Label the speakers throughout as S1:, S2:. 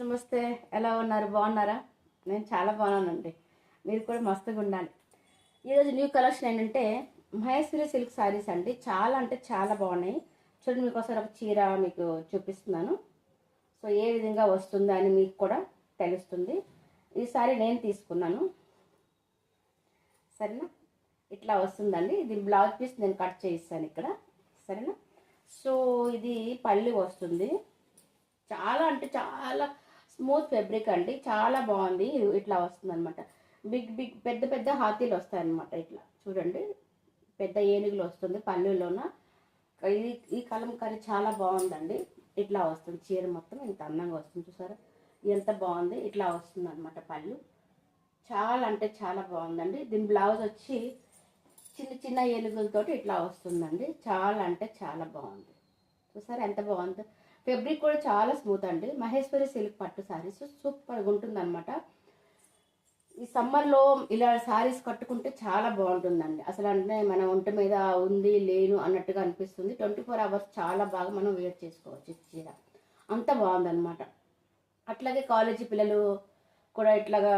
S1: నమస్తే ఎలా ఉన్నారు? బాగున్నారా? నేను చాలా బాగున్నానండి. మీరు కూడా మస్తుగా ఉండాలి. ఈరోజు న్యూ కలెక్షన్ ఏంటంటే మహేశ్వరి సిల్క్ శారీస్ అండి. చాలా అంటే చాలా బాగున్నాయి. చూడండి మీకోసారి ఒక చీర మీకు చూపిస్తున్నాను. సో ఏ విధంగా వస్తుందో అని మీకు కూడా తెలుస్తుంది. ఈ సారీ నేను తీసుకున్నాను. సరేనా? ఇట్లా వస్తుందండి. ఇది బ్లౌజ్ పీస్ నేను కట్ చేయిస్తాను ఇక్కడ. సరేనా? సో ఇది పళ్ళు వస్తుంది. చాలా అంటే చాలా స్మూత్ ఫెబ్రిక్ అండి. చాలా బాగుంది. ఇట్లా వస్తుంది అనమాట బిగ్ బిగ్ పెద్ద పెద్ద హాతీలు వస్తాయన్నమాట ఇట్లా. చూడండి. పెద్ద ఏనుగులు వస్తుంది పల్లెల్లోన. ఇది ఈ కలంకారీ చాలా బాగుందండి. ఇట్లా వస్తుంది. చీర మొత్తం ఇంత అందంగా వస్తుంది చూసారా? ఎంత బాగుంది. ఇట్లా వస్తుంది అనమాట పళ్ళు. చాలా అంటే చాలా బాగుందండి. దీని బ్లౌజ్ వచ్చి చిన్న చిన్న ఏనుగులతోటి ఇట్లా వస్తుందండి. చాలా అంటే చాలా బాగుంది. చూసారా ఎంత బాగుందో? ఫెబ్రిక్ కూడా చాలా స్మూత్ అండి. మహేశ్వరి సిల్క్ పట్టు శారీస్ సూపర్గా ఉంటుంది అనమాట ఈ సమ్మర్లో ఇలా శారీస్ కట్టుకుంటే చాలా బాగుంటుందండి. అసలు అంటే మన ఒంటి మీద ఉంది లేను అన్నట్టుగా అనిపిస్తుంది. ట్వంటీ ఫోర్ అవర్స్ చాలా బాగా మనం వేర్ చేసుకోవచ్చు చీర. అంత బాగుందన్నమాట. అట్లాగే కాలేజీ పిల్లలు కూడా ఇట్లాగా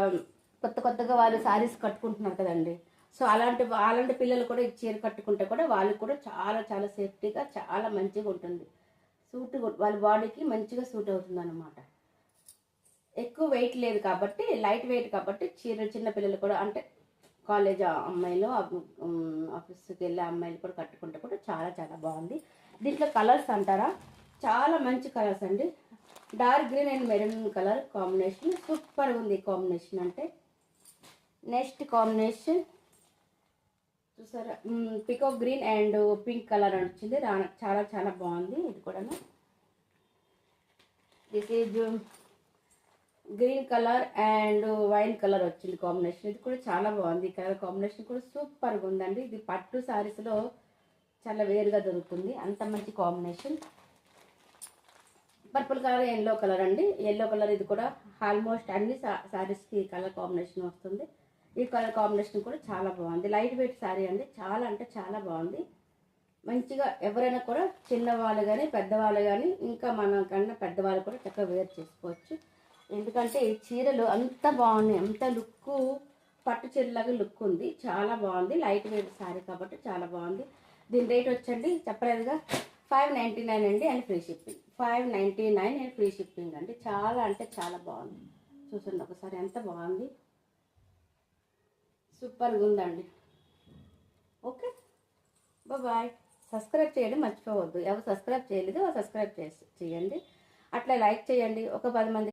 S1: కొత్త కొత్తగా వాళ్ళు శారీస్ కట్టుకుంటున్నారు కదండి. సో అలాంటి అలాంటి పిల్లలు కూడా ఈ చీర కట్టుకుంటే కూడా వాళ్ళకి కూడా చాలా చాలా సేఫ్టీగా చాలా మంచిగా ఉంటుంది. సూట్ వాళ్ళ బాడీకి మంచిగా సూట్ అవుతుంది అనమాట ఎక్కువ వెయిట్ లేదు కాబట్టి లైట్ వెయిట్ కాబట్టి చీర చిన్న పిల్లలు కూడా అంటే కాలేజ్ అమ్మాయిలు ఆఫీస్కి వెళ్ళే అమ్మాయిలు కూడా కట్టుకుంటే కూడా చాలా చాలా బాగుంది. దీంట్లో కలర్స్ అంటారా? చాలా మంచి కలర్స్ అండి. Dark green and maroon colour combination. Super ఉంది కాంబినేషన్ అంటే. Next combination. చూసారా? పికో గ్రీన్ అండ్ పింక్ కలర్ అని వచ్చింది రా- చాలా చాలా బాగుంది ఇది కూడా this is green colour and wine colour వచ్చింది కాంబినేషన్ ఇది కూడా చాలా బాగుంది. ఈ కలర్ కాంబినేషన్ కూడా సూపర్గా ఉందండి. ఇది పట్టు శారీస్లో చాలా వేరుగా దొరుకుతుంది. అంత మంచి combination purple colour yellow colour అండి. ఎల్లో కలర్ ఇది కూడా ఆల్మోస్ట్ అన్ని శారీస్కి కలర్ కాంబినేషన్ వస్తుంది. ఈ కలర్ కాంబినేషన్ కూడా చాలా బాగుంది. లైట్ వెయిట్ శారీ అండి. చాలా అంటే చాలా బాగుంది. మంచిగా ఎవరైనా కూడా చిన్నవాళ్ళు కానీ పెద్దవాళ్ళు కానీ ఇంకా మన కన్నా పెద్దవాళ్ళు కూడా చక్కగా వేర్ చేసుకోవచ్చు. ఎందుకంటే ఈ చీరలు అంత బాగున్నాయి. అంత లుక్ పట్టు చీరలాగా లుక్ ఉంది. చాలా బాగుంది. లైట్ వెయిట్ శారీ కాబట్టి చాలా బాగుంది. దీని రేట్ వచ్చండి. చెప్పలేదుగా. ఫైవ్ నైంటీ నైన్ అండి and free shipping. Five ninety nine and free shipping అండి. చాలా అంటే చాలా బాగుంది. చూసండి ఒకసారి ఎంత బాగుంది. సూపర్గా ఉందండి ఓకే. బాయ్. సబ్స్క్రైబ్ చేయడం మర్చిపోవద్దు. ఎవరు సబ్స్క్రైబ్ చేయలేదు సబ్స్క్రైబ్ చేసి చేయండి. అట్లా లైక్ చేయండి. ఒక పది మంది